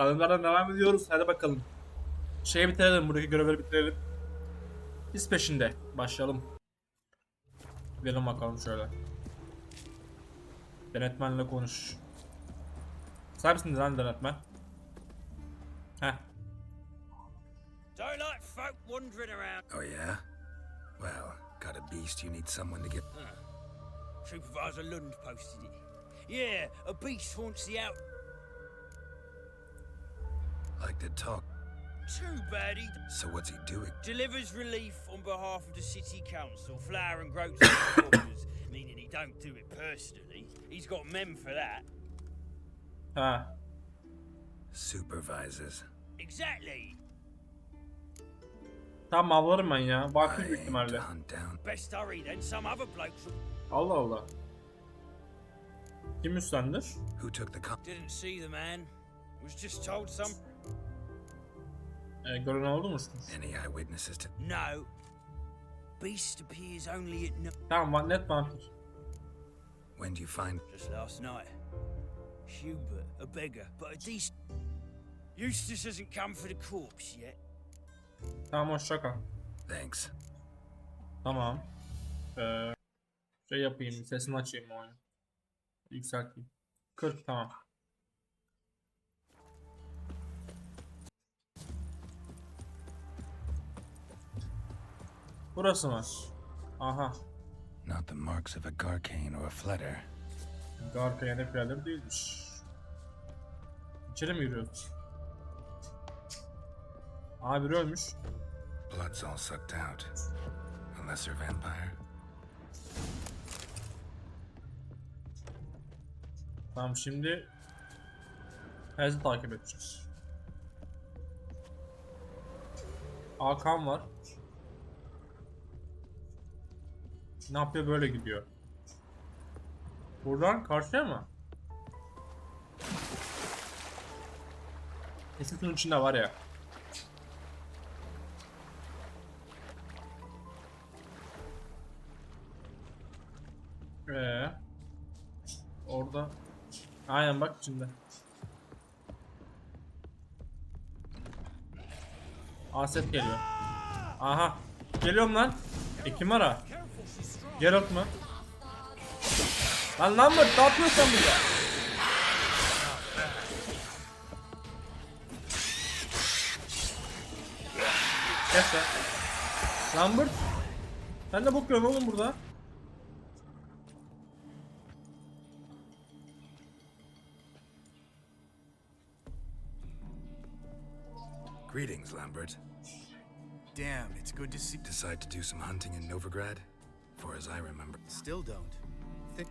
Kalınlardan devam ediyoruz. Hadi bakalım. Şeyi bitirelim. Buradaki görevleri bitirelim. Biz peşinde. Başlayalım. Gidelim bakalım şöyle. Denetmenle konuş. Sen misin lan denetmen? Heh. Don't like folk wandering around. Oh, yeah? Well, got a beast you need someone to get. Supervisor Lund posted it. Yeah, a beast haunts the out. Like to talk. Too bad he So, what's he doing? delivers relief on behalf of the city council, flower and groats supporters, meaning he don't do it personally. He's got men for that. Ha. Supervisors. Exactly. Tamam avlarım ben ya. I Vakit büyük aim ihtimalle. to hunt down. Best hurry, then some other blokes will... Allah Allah. Kim üstlendir? Who took the con? Didn't see the man. Was just told some... Ee, gören oldu mu? Any eyewitnesses to? No. Beast appears only at night. Tamam net vampir. When do you find? Just last night. Hubert, a beggar, but a decent... Eustace hasn't come for the corpse yet. Tamam hoşça kal. Thanks. Tamam. Ee, şey yapayım. Sesini açayım oyunu. Yükselteyim. 40 tamam. Burası mı? Aha. Not the marks of a Garcane or a Fletter. Garkaya ne piyadeler değilmiş. İçeri mi yürüyoruz? Aa biri ölmüş. Blood's all sucked out. A lesser vampire. Tamam şimdi Hez'i takip edeceğiz. Hakan var. Ne yapıyor böyle gidiyor. Buradan karşıya mı? Kesin şunun içinde var ya. Ee, orada Aynen bak içinde. Aset geliyor. Aha. Geliyorum lan. E kim ara? Geralt mı? Lan Lambert ne yapıyorsun burada? Kes lan. Lambert. Sen de bakıyorsun oğlum burada. Greetings, Lambert. Damn, it's good to see. Decide to do some hunting in Novigrad? For as I remember. Still don't. Think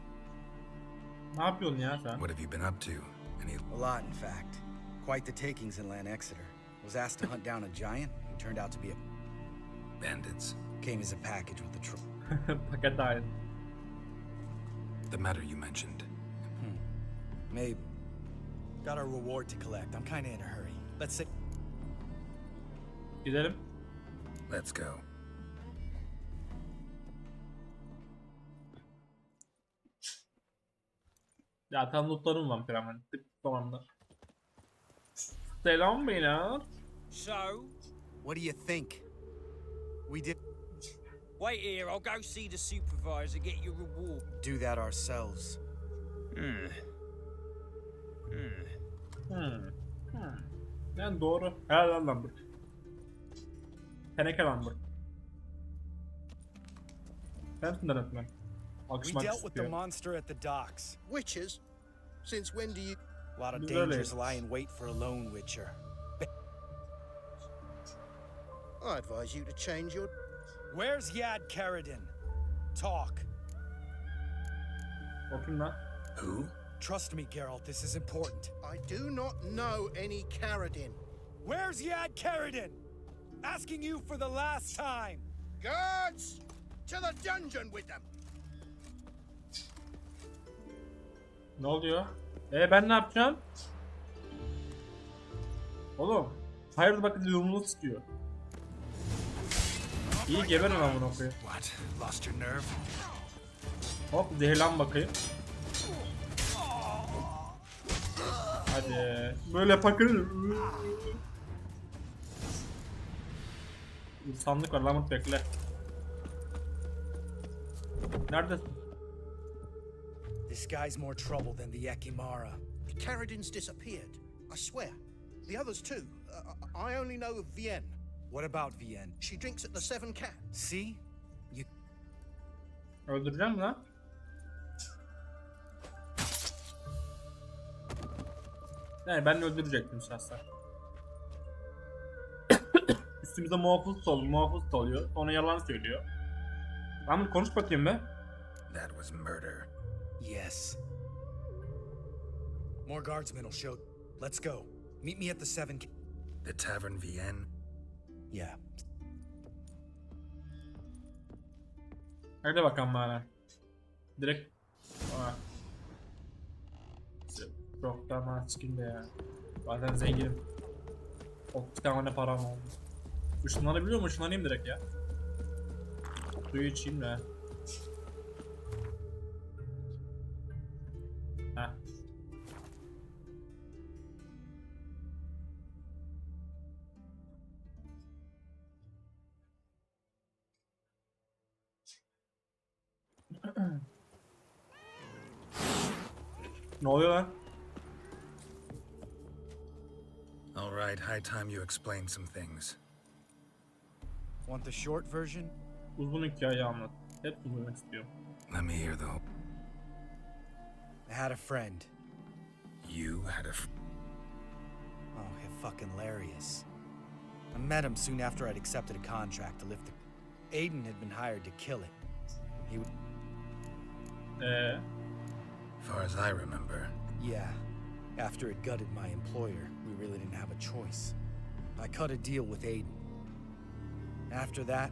Ne yapıyorsun ya sen? What have you been up to? Any a lot, in fact. Quite the takings in Lan Exeter. Was asked to hunt down a giant, who turned out to be a bandits? came as a package with the tro- Paket dahil. The matter you mentioned. Hmm. Maybe. Got our reward to collect. I'm kind of in a hurry. Let's say. Gidelim. Let's go. Ya tam lootlarım var hemen. Tık tamamdır. Selam beyler. So, What do you think? We did wait here, I'll go see the supervisor, get your reward. do that ourselves. Hmm. Hmm. Hmm. Hmm. Yani doğru. Helal lan Lambert. Teneke Lambert. Sensin denetmen. We Akışmak dealt with the monster at the docks. Witches? Since when do you. A lot of dangers lie in wait for a lone witcher. I advise you to change your. Where's Yad Karadin? Talk. O kim lan? Who? Trust me, Geralt, this is important. I do not know any Karadin. Where's Yad Karadin? Asking you for the last time. Guards! To the dungeon with them! Ne oluyor? E ben ne yapacağım? Oğlum. Hayırdır bakın yumruğunu sıkıyor. İyi koyayım. What? Lost your nerve? Hop zehirlen bakayım. Hadi. Böyle pakır. Sandık var Lamut bekle. Neredesin? This guy's more trouble than the Yakimara. The Carradin's disappeared. I swear. The others too. Uh, I only know of Vienne. What about Vienne? She drinks at the Seven Cat. See? You Öldüreceğim mi lan? Yani ben de öldürecektim şahsen. Üstümüzde muhafız ol, muhafız oluyor. Sonra yalan söylüyor. Lan konuş bakayım be. That was murder. Yes. More guardsmen will show. Let's go. Meet me at the Seven. Ca- The Tavern Vienne? yeah. Hadi bakalım bana. Direkt... Aa. Çok da maskin de ya. Bazen zenginim. 30 tane param oldu. Işınlanabiliyor mu? Işınlanayım direkt ya. Suyu içeyim de. Ne oluyor lan? All right, high time you explain some things. Want the short version? Uzun hikaye anlat. Hep uzun istiyorum. Let me hear the whole. I had a friend. You had a. F- Oh, he fucking hilarious. I met him soon after I'd accepted a contract to lift the. Aiden had been hired to kill it. He would. Eee? Eh, far as I remember. Yeah. After it gutted my employer, we really didn't have a choice. I cut a deal with Aiden. After that,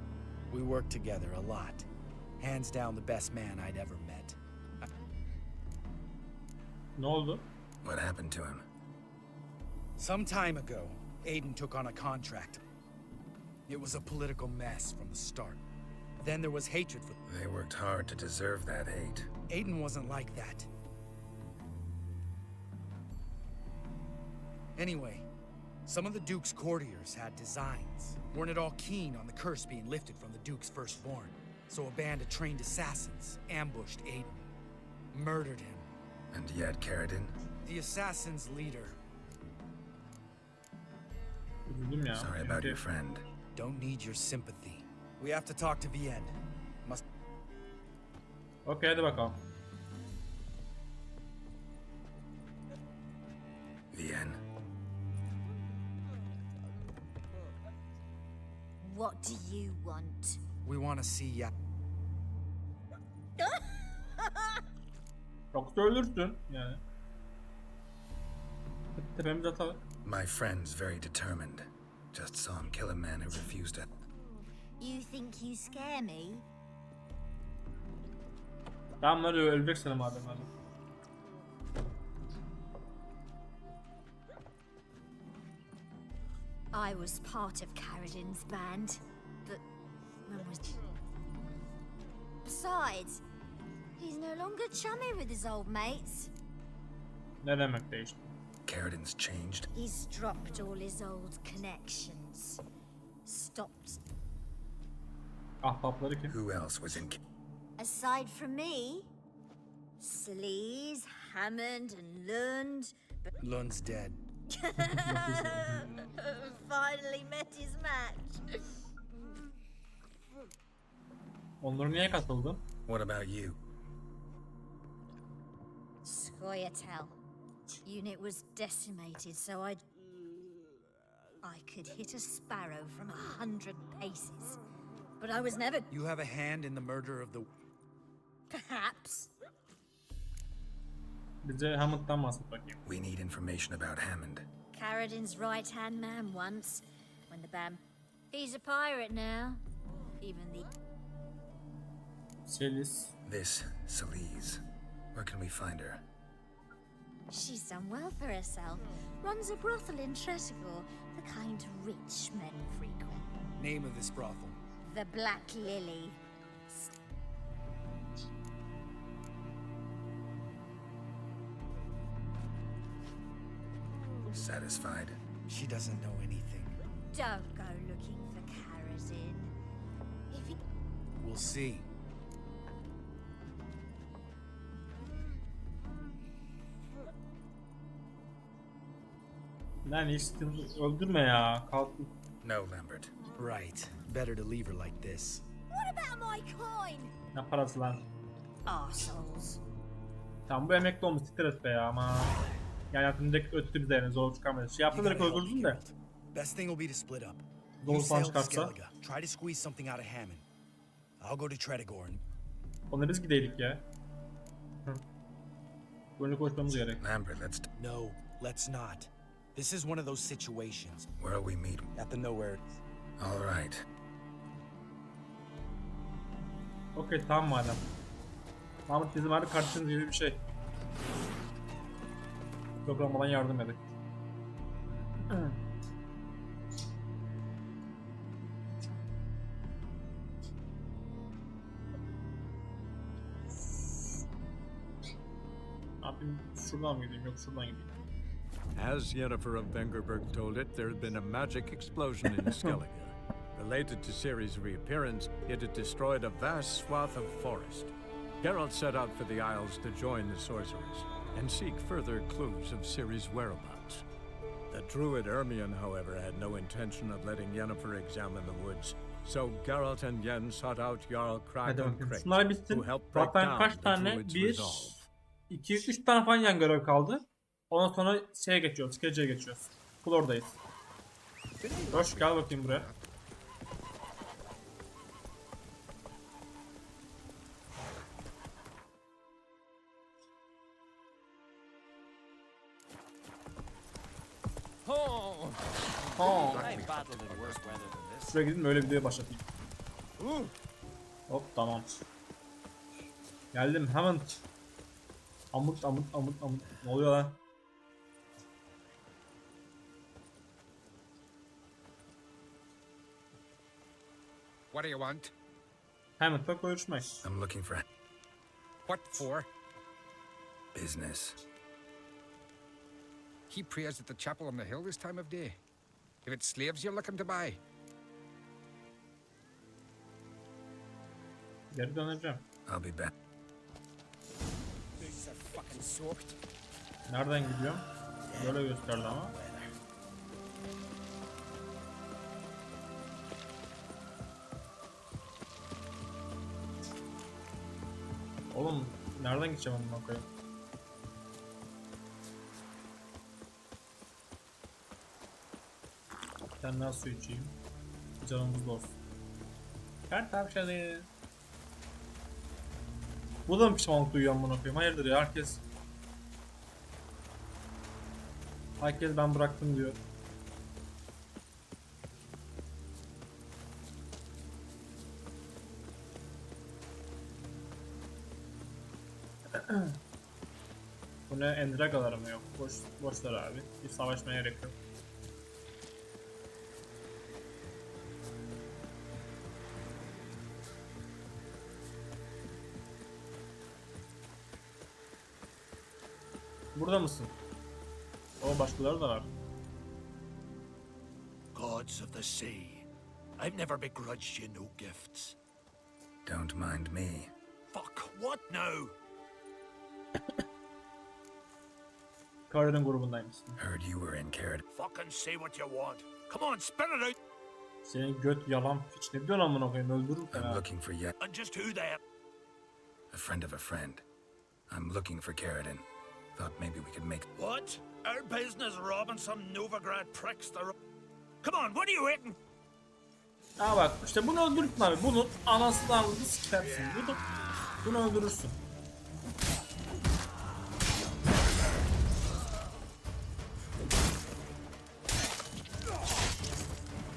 we worked together a lot. Hands down the best man I'd ever met. Ne oldu? What happened to him? Some time ago, Aiden took on a contract. It was a political mess from the start. Then there was hatred for. They worked hard to deserve that hate. Aiden wasn't like that. Anyway, some of the Duke's courtiers had designs. Weren't at all keen on the curse being lifted from the Duke's firstborn. So a band of trained assassins ambushed Aiden, murdered him. And yet, Carradine? The assassin's leader Sorry about your friend. don't need your sympathy. We have to talk to Vienne. Must Okey hadi bakalım. Vienne? What do you want? we want to see ya. Yoksa ölürsün yani. Tepemize atalım. My friend's very determined. Just saw him kill a man who refused to. You think you scare me? Tamam hadi öleceksin madem hadi. I was part of Carradin's band, but when was? Besides, he's no longer chummy with his old mates. Ne demek değişti? Carradine's changed. He's dropped all his old connections. Stopped. Ahbapları kim? Who else was in? Aside from me, Sleaze, Hammond, and Lund. But Lund's dead. finally met his match. Onları niye katıldın? What about you? Scoia'tael. Unit was decimated, so I. I could hit a sparrow from a hundred paces. But I was never. You have a hand in the murder of the. Perhaps. Bize Hammond'dan bahset bakayım. We need information about Hammond. Carradin's right hand man once, when the bam. He's a pirate now. Even the. Selis. This Celise. Where can we find her? She's done well for herself. Runs a brothel in Tresigor, the kind rich men frequent. Name of this brothel. The Black Lily. Satisfied? She doesn't know anything. Don't go looking for Karazin. If he We'll see. Lan sıkıntı- öldürme ya. Kalk. No, Lambert. Right. Better to leave her like this. What about my coin? Ne parası lan? Arseholes. Tamam bu emekli olmuş siktir et be ya ama. Yani hayatımdaki öttü bize yani zor çıkarmadı. Şey yaptı direkt öldürdün de. Best thing will be to split up. You falan çıkarsa. Try to squeeze something out of Hammond. I'll go to Tredegor and Ona biz gideydik ya. Böyle koşmamız gerek. Lambert, let's. No, let's not. This is one of those situations. Where'll we meet? At the nowhere. All right. Okey tamam madem. Mahmut bizim hadi kardeşiniz gibi bir şey. Programdan yardım edin. Ne? Şuradan mı gideyim? Yok şuradan gideyim. As Yennefer of Vengerberg told it, there had been a magic explosion in Skellige. Related to Ciri's reappearance, it had destroyed a vast swath of forest. Geralt set out for the Isles to join the sorcerers and seek further clues of Ciri's whereabouts. The druid Ermion, however, had no intention of letting Yennefer examine the woods, so Geralt and Yen sought out Jarl Hadi Kraken bitsin. who helped break Zaten down kaç the tane? druid's 1, resolve. 2, 3 tane falan yan görev kaldı. Ondan sonra şeye geçiyoruz. Skece'ye geçiyoruz. Flor'dayız. Hoş gel bakayım buraya. Şuraya gidin böyle videoya başlatayım. Hop tamam. Geldim hemen. Amıt amıt amıt amıt. Ne oluyor lan? What do you want? Hammond'la görüşmek. I'm looking for What for? business. He prays at the chapel on the hill this time of day. If it's slaves you're looking to buy, Geri döneceğim. I'll be back. Boots are fucking soaked. Nereden gidiyorum? Böyle gösterdi ama. Oğlum nereden gideceğim amına koyayım? Bir tane su içeyim. Canımız dolsun. Her tavşanı. Bu da mı pişmanlık duyuyor amına koyayım? Hayırdır ya herkes Herkes ben bıraktım diyor. Bu ne endragalar mı yok? Boş, boşlar abi. Bir savaşmaya gerek yok. Burada mısın? O başkaları da var. Gods of the sea, I've never begrudged you no gifts. Don't mind me. Fuck, what now? Karadın grubundaymışsın. Heard you were in Carrot. Fucking say what you want. Come on, spit it out. Senin göt yalan piç ne diyorsun amına koyayım öldürürüm I'm ha. looking for yet And just who they a friend of a friend. I'm looking for Carradine. Thought maybe we could make. What? Our business robbing some Novigrad pricks the... Come on, what are you waiting? Ha bak işte bunu öldürürsün abi. Bunun anasını avını sikersin. Bunu, bunu öldürürsün.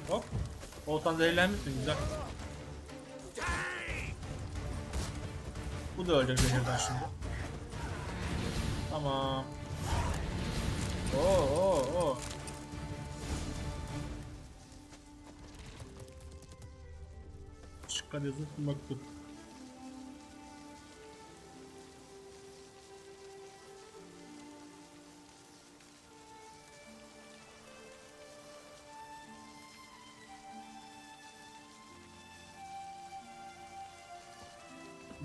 Hop. Oltan zehirlenmişsin güzel. Bu da zehirden şimdi. Tamam. Oo oo oo. Çıkar yazık makbul.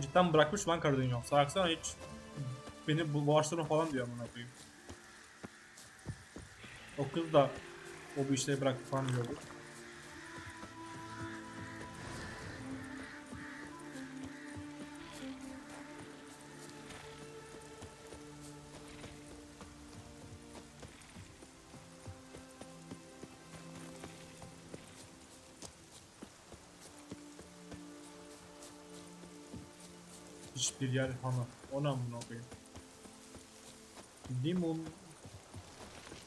Cidden bırakmış lan Karadinho. Saksana hiç beni bu boğaçlarına falan diyor amına koyayım. O kız da o bu işleri bıraktı falan diyordu. Hiçbir yer falan. Ona amına koyayım. Limon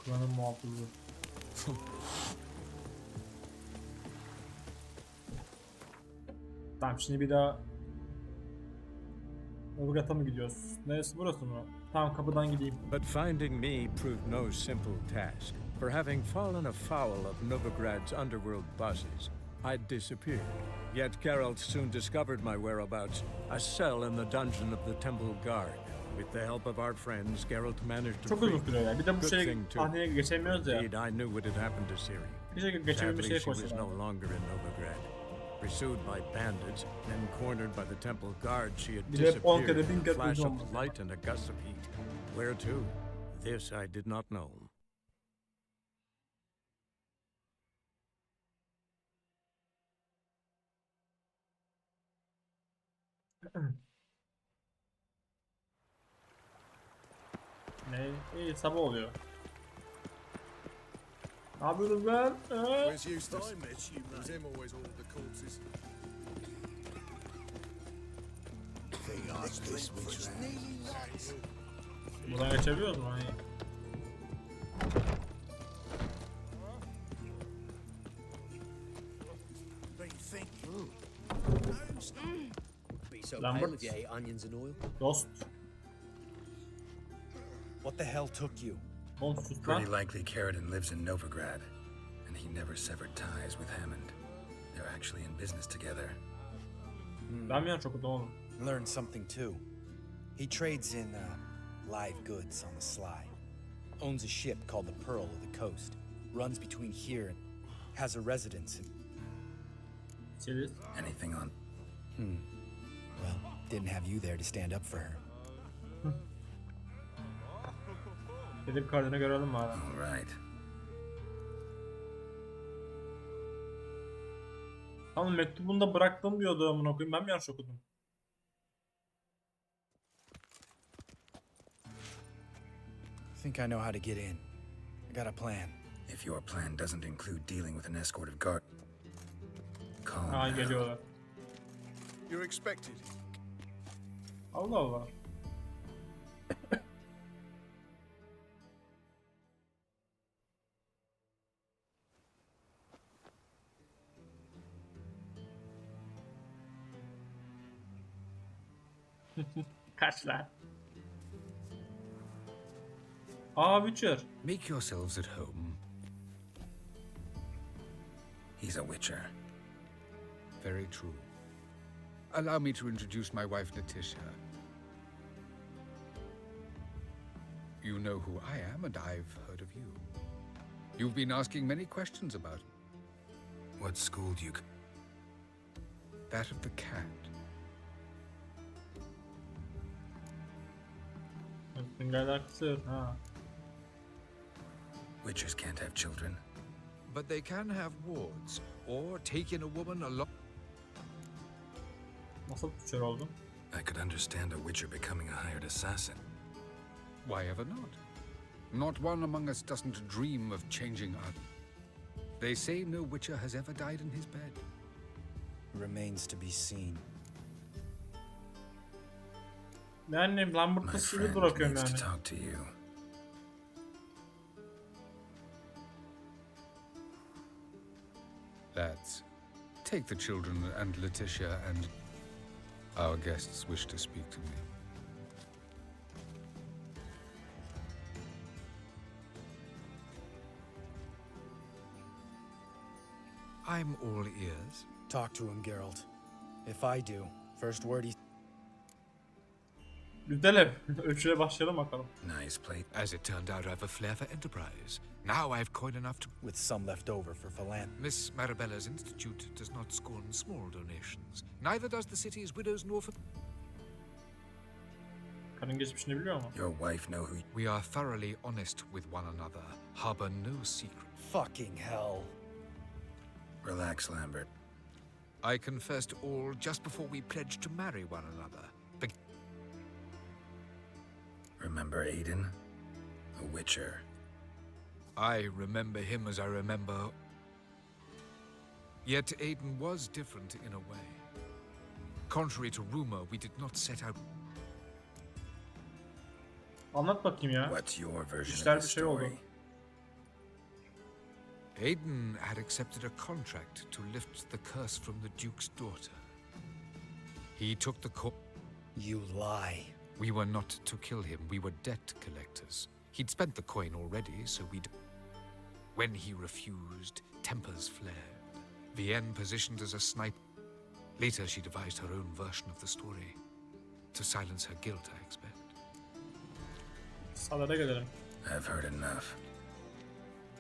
Klanın muhafızı. tamam şimdi bir daha Novigradz'a mı gidiyoruz? Neresi burası mı? Tamam kapıdan gideyim. But finding me proved no simple task. For having fallen afoul of Novigrad's underworld bosses, I disappeared. Yet Geralt soon discovered my whereabouts, a cell in the dungeon of the Temple Guard. With the help of our friends, Geralt managed to Çok uzun sürüyor ya. Bir de bu Good şey thing too. sahneye geçemiyoruz ya. Indeed, I knew what had happened to Ciri. Bir şey Sadly, şeye she was no longer in Novigrad. Pursued by bandits, then cornered by the temple guard, she had Bir de hep on disappeared kere, bin in a kere flash of light and a gust of heat. Where to? This I did not know. Ne? İyi sabah oluyor. Ne yapıyoruz lan? Ee? Buradan geçebiliyoruz mu? Hani What do the hell took you? Oğlum. Pretty likely Carradine lives in Novigrad, and he never severed ties with Hammond. They're actually in business together. Ben mi çok okudum oğlum? Something too. He trades in uh, live goods on the sly. Owns a ship called the Pearl of the Coast. Runs between here and has a residence in. Sirius. Anything on Hmm. Well, didn't have you there to stand up for her. Gidip kardını görelim bari. All right. Tamam mektubunu da bıraktım diyordu amına koyayım. Ben mi yanlış okudum? Think I know how to get in. I got a plan. If your plan doesn't include dealing with an escort of guard, calm Ha geliyorlar. You're expected. Allah Allah. Kaç lan? Aa Witcher. Make yourselves at home. He's a witcher. Very true. Allow me to introduce my wife, Letitia. You know who I am, and I've heard of you. You've been asking many questions about What schooled you? c- that of the cat. Süngerler kısır. Ha. Witchers can't have children. But they can have wards, or take in a woman alone. Nasıl Witcher oldun? I could understand a witcher becoming a hired assassin. Why ever not? Not one among us doesn't dream of changing our. They say no witcher has ever died in his bed. Remains to be seen. Yani Lambert My kız gibi friend bırakıyorum yani. to talk to you. Lads, take the children and Letitia and our guests wish to speak to me. I'm all ears. Talk to him, Geralt. If I do, first word he Güzelim. Ölçüye başlayalım bakalım. Nice plate. As it turned out, I've a flair for enterprise. Now I've coin enough to. with some left over for philanthropy. Miss Marabella's institute does not scorn small donations. Neither does the city's widows' and orphan. Karın geçmişini biliyor mu? Your wife know who We are thoroughly honest with one another, harbor no secret. Fucking hell. Relax, Lambert. I confessed all just before we pledged to marry one another. Be- Remember Aiden? A witcher. I remember him as I remember. Yet Aiden was different in a way. Contrary to rumor, we did not set out. Anlat bakayım ya. What's your version İşler of the bir şey oldu. story? Aiden had accepted a contract to lift the curse from the Duke's daughter. He took the co- You lie. We were not to kill him, we were debt collectors. He'd spent the coin already, so we'd. When he refused, tempers flared. Vienne positioned as a sniper. Later, she devised her own version of the story. To silence her guilt, I expect. Sadede gelelim. I've heard enough.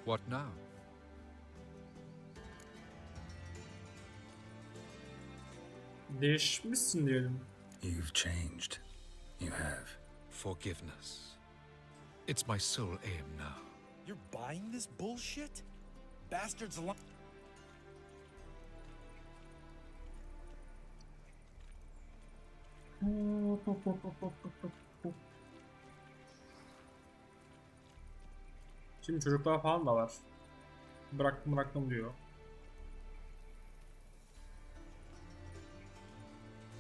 What now? Değişmişsin diyelim. You've changed. You have. Forgiveness. It's my sole aim now. You're buying this bullshit? Bastards li- Şimdi çocuklar falan da var. Bıraktım bıraktım diyor.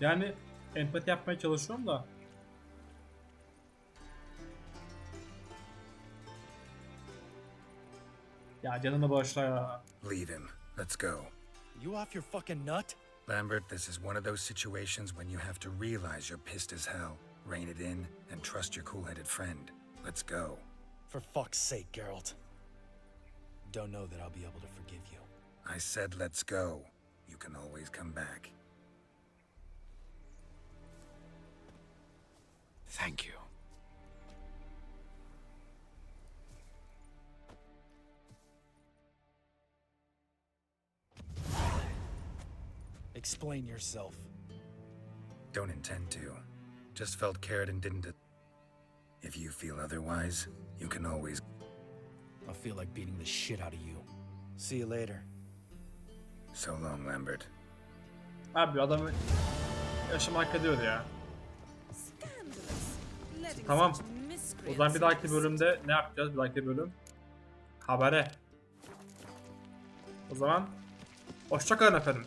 Yani empati yapmaya çalışıyorum da. Ya canını bağışla ya. Leave him. Let's go. You off your fucking nut? Lambert, this is one of those situations when you have to realize you're pissed as hell, rein it in, and trust your cool headed friend. Let's go. For fuck's sake, Geralt. Don't know that I'll be able to forgive you. I said let's go. You can always come back. Explain yourself. Don't intend to. Just felt cared and didn't. If you feel otherwise, you can always. I feel like beating the shit out of you. See you later. So long, Lambert. Abi adamı yaşam hak ediyordu ya. Tamam. O zaman bir dahaki bölümde ne yapacağız? Bir dahaki bölüm habere. O zaman hoşça kalın efendim.